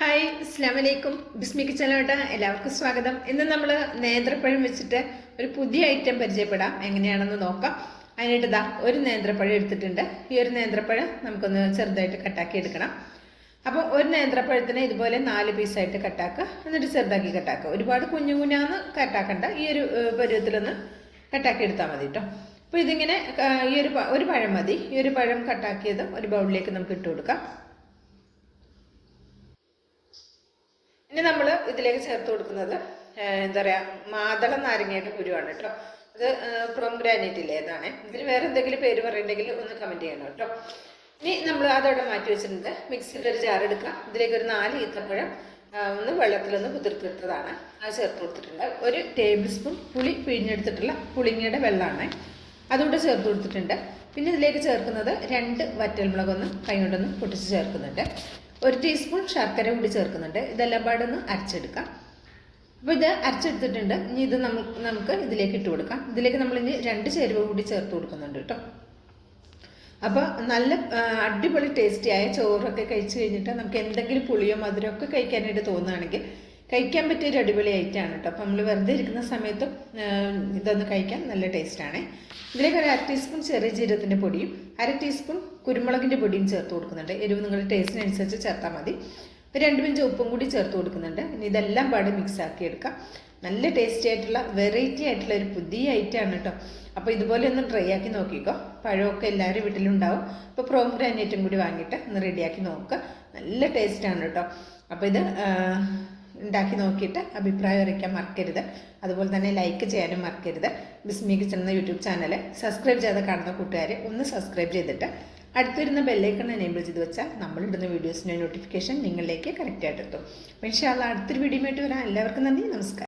Hi അസ്ലാം വലൈക്കും ബിസ്മി കിച്ചനോട്ട് എല്ലാവർക്കും സ്വാഗതം. ഇന്ന് നമ്മൾ നേന്ത്രപ്പഴം വെച്ചിട്ട് ഒരു പുതിയ ഐറ്റം പരിചയപ്പെടാം. എങ്ങനെയാണെന്ന് നോക്കാം. അതിനായിട്ട് ഇതാ ഒരു നേന്ത്രപ്പഴം എടുത്തിട്ടുണ്ട്. ഈ ഒരു നേന്ത്രപ്പഴം നമുക്കൊന്ന് ചെറുതായിട്ട് കട്ടാക്കി എടുക്കണം. അപ്പോൾ ഒരു നേന്ത്രപ്പഴത്തിന് ഇതുപോലെ നാല് പീസായിട്ട് കട്ടാക്കുക എന്നിട്ട് ചെറുതാക്കി കട്ടാക്കുക ഒരുപാട് കുഞ്ഞു കുഞ്ഞാന്ന് കട്ടാക്കണ്ട ഈ ഒരു പരുവത്തിലൊന്ന് കട്ടാക്കി എടുത്താൽ മതി കേട്ടോ അപ്പോൾ ഇതിങ്ങനെ ഈ ഒരു ഒരു പഴം മതി. ഈ ഒരു പഴം കട്ടാക്കിയത് ഒരു ബൗളിലേക്ക് നമുക്ക് ഇട്ട് കൊടുക്കാം. ഇനി നമ്മൾ ഇതിലേക്ക് ചേർത്ത് കൊടുക്കുന്നത് എന്താ പറയുക മാതള നാരങ്ങയുടെ കുരുവാണ് കേട്ടോ. അത് പ്രോം ഗ്രാനൈറ്റില്ലേ അതാണ് ഇതിൽ വേറെ എന്തെങ്കിലും പേര് പറയണ്ടെങ്കിൽ ഒന്ന് കമന്റ് ചെയ്യണം കേട്ടോ. ഇനി നമ്മൾ അതവിടെ മാറ്റി വെച്ചിട്ടുണ്ട്. മിക്സിയിൽ ഒരു ജാർ എടുക്കാം. ഇതിലേക്ക് ഒരു നാല് ഈത്തപ്പഴം ഒന്ന് വെള്ളത്തിലൊന്ന് കുതിർത്തിട്ടതാണ്. അത് ചേർത്ത് കൊടുത്തിട്ടുണ്ട്. ഒരു ടേബിൾ സ്പൂൺ പുളി പിഴിഞ്ഞെടുത്തിട്ടുള്ള പുളിങ്ങയുടെ വെള്ളമാണ് അതുകൂടെ ചേർത്ത് കൊടുത്തിട്ടുണ്ട്. പിന്നെ ഇതിലേക്ക് ചേർക്കുന്നത് രണ്ട് വറ്റൽമുളകൊന്ന് കൈ കൊണ്ടൊന്ന് പൊട്ടിച്ച് ചേർക്കുന്നുണ്ട്. ഒരു ടീസ്പൂൺ ശർക്കര കൂടി ചേർക്കുന്നുണ്ട്. ഇതെല്ലാം പാടൊന്ന് അരച്ചെടുക്കാം. അപ്പോൾ ഇത് അരച്ചെടുത്തിട്ടുണ്ട്. ഇനി ഇത് നമുക്ക് ഇതിലേക്ക് ഇട്ട് കൊടുക്കാം. ഇതിലേക്ക് നമ്മൾ ഇനി രണ്ട് ചേരുവ കൂടി ചേർത്ത് കൊടുക്കുന്നുണ്ട് കേട്ടോ. അപ്പോൾ നല്ല അടിപൊളി ടേസ്റ്റിയായ ചോറൊക്കെ കഴിച്ചു കഴിഞ്ഞിട്ട് നമുക്ക് എന്തെങ്കിലും പുളിയോ മധുരമൊക്കെ കഴിക്കാനായിട്ട് തോന്നുകയാണെങ്കിൽ കഴിക്കാൻ പറ്റിയ ഒരു അടിപൊളി ഐറ്റമാണ് കേട്ടോ അപ്പം നമ്മൾ വെറുതെ ഇരിക്കുന്ന സമയത്തും ഇതൊന്ന് കഴിക്കാൻ നല്ല ടേസ്റ്റാണ് ഇതിലേക്ക് ഒരു അര ടീസ്പൂൺ ചെറിയ ജീരകത്തിന്റെ പൊടിയും അര ടീസ്പൂൺ കുരുമുളകിന്റെ പൊടിയും ചേർത്ത് കൊടുക്കുന്നുണ്ട്. എരിവ് നിങ്ങളുടെ ടേസ്റ്റിനനുസരിച്ച് ചേർത്താൽ മതി. ഇപ്പം രണ്ട് പിഞ്ച് ഉപ്പും കൂടി ചേർത്ത് കൊടുക്കുന്നുണ്ട്. ഇനി ഇതെല്ലാം പാടെ മിക്സ് ആക്കി എടുക്കാം. നല്ല ടേസ്റ്റി ആയിട്ടുള്ള വെറൈറ്റി ആയിട്ടുള്ള ഒരു പുതിയ ഐറ്റമാണ് കേട്ടോ അപ്പോൾ ഇതുപോലെ ഒന്ന് ട്രൈ ആക്കി നോക്കിക്കോ. പഴമൊക്കെ എല്ലാവരും വീട്ടിലുണ്ടാവും. അപ്പോൾ പ്രോം ഗ്രാനൈറ്റും കൂടി വാങ്ങിയിട്ട് ഒന്ന് റെഡിയാക്കി നോക്കുക. നല്ല ടേസ്റ്റാണ് കേട്ടോ അപ്പോൾ ഇത് ഉണ്ടാക്കി നോക്കിയിട്ട് അഭിപ്രായം അറിയിക്കാൻ മറക്കരുത്. അതുപോലെ തന്നെ ലൈക്ക് ചെയ്യാനും മറക്കരുത്. ബിസ്മി കിച്ചൺ എന്ന യൂട്യൂബ് ചാനൽ സബ്സ്ക്രൈബ് ചെയ്ത് കാണുന്ന കൂട്ടുകാർ ഒന്ന് സബ്സ്ക്രൈബ് ചെയ്തിട്ട് അടുത്തിരുന്ന ബെല്ലൈക്കൺ എനേബിൾ ചെയ്ത് വെച്ചാൽ നമ്മളിടുന്ന വീഡിയോസിന്റെ നോട്ടിഫിക്കേഷൻ നിങ്ങളിലേക്ക് കറക്റ്റ് ആയിട്ട് എത്തും. അപ്പോൾ ഇൻഷാല്ല അടുത്തൊരു വീഡിയോ ആയിട്ട് വരാം. എല്ലാവർക്കും നന്ദി. നമസ്കാരം.